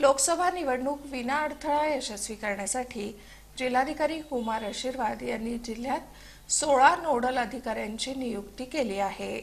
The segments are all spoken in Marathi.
लोकसभा निवडणूक विनाअडथळा यशस्वी करण्यासाठी जिल्हाधिकारी कुमार आशीर्वाद यांनी जिल्ह्यात सोळा नोडल अधिकाऱ्यांची नियुक्ती केली आहे.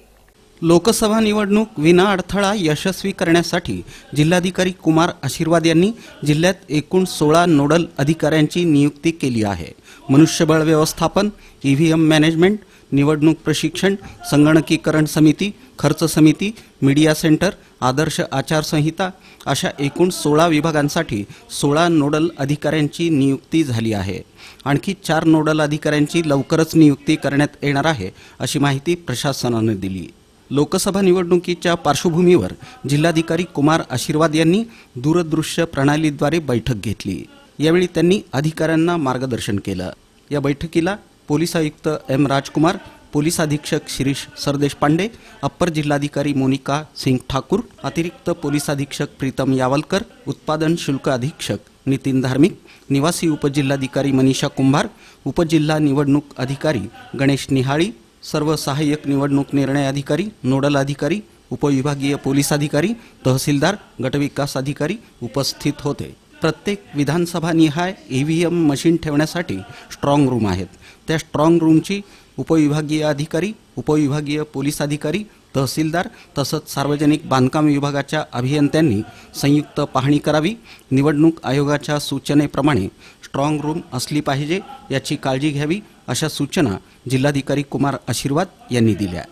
लोकसभा निवडणूक विना अडथळा यशस्वी करण्यासाठी जिल्हाधिकारी कुमार आशीर्वाद यांनी जिल्ह्यात एकूण सोळा नोडल अधिकाऱ्यांची नियुक्ती केली आहे. मनुष्यबळ व्यवस्थापन ई व्ही एम मॅनेजमेंट निवडणूक प्रशिक्षण संगणकीकरण समिती खर्च समिती मीडिया सेंटर आदर्श आचारसंहिता अशा एकूण सोळा विभागांसाठी सोळा नोडल अधिकाऱ्यांची नियुक्ती झाली आहे. आणखी चार नोडल अधिकाऱ्यांची लवकरच नियुक्ती करण्यात येणार आहे अशी माहिती प्रशासनाने दिली. लोकसभा निवडणुकीच्या पार्श्वभूमीवर जिल्हाधिकारी कुमार आशीर्वाद यांनी दूरदृश्य प्रणालीद्वारे बैठक घेतली. यावेळी त्यांनी अधिकाऱ्यांना मार्गदर्शन केलं. या बैठकीला पोलीस आयुक्त एम राजकुमार पोलीस अधीक्षक शिरीष सरदेश पांडे अप्पर जिल्हाधिकारी मोनिका सिंग ठाकूर अतिरिक्त पोलीस अधीक्षक प्रीतम यावलकर उत्पादन शुल्क अधीक्षक नितीन धार्मिक निवासी उपजिल्हाधिकारी मनीषा कुंभार उपजिल्हा निवडणूक अधिकारी गणेश निहाळी सर्व सहाय्यक निवडणूक निर्णय अधिकारी नोडल अधिकारी उपविभागीय पोलीस अधिकारी तहसीलदार गटविकास अधिकारी उपस्थित होते. प्रत्येक विधानसभा निहाय ई व्ही एम मशीन ठेवण्यासाठी स्ट्रॉंग रूम आहेत. त्या स्ट्रॉंग रूमची उपविभागीय अधिकारी उपविभागीय पोलीस अधिकारी तहसीलदार तसंच सार्वजनिक बांधकाम विभागाच्या अभियंत्यांनी संयुक्त पाहणी करावी. निवडणूक आयोगाच्या सूचनेप्रमाणे स्ट्रॉंग रूम असली पाहिजे याची काळजी घ्यावी अशा सूचना जिल्हाधिकारी कुमार आशीर्वाद यांनी दिल्या.